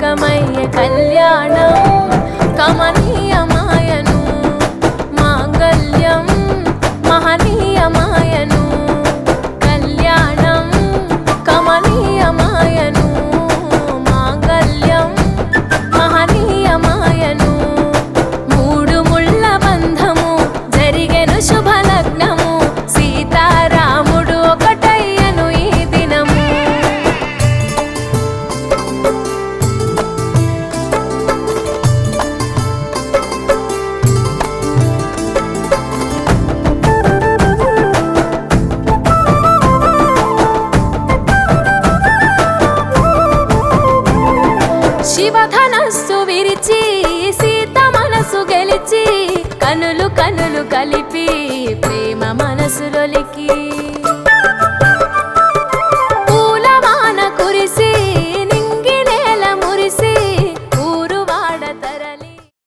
మనసు లేకమయ్యే కళ్యాణం శివధనస్సు విరిచి సీత మనసు గెలిచి కనులు కనులు కలిపి ప్రేమ మనసులొలికి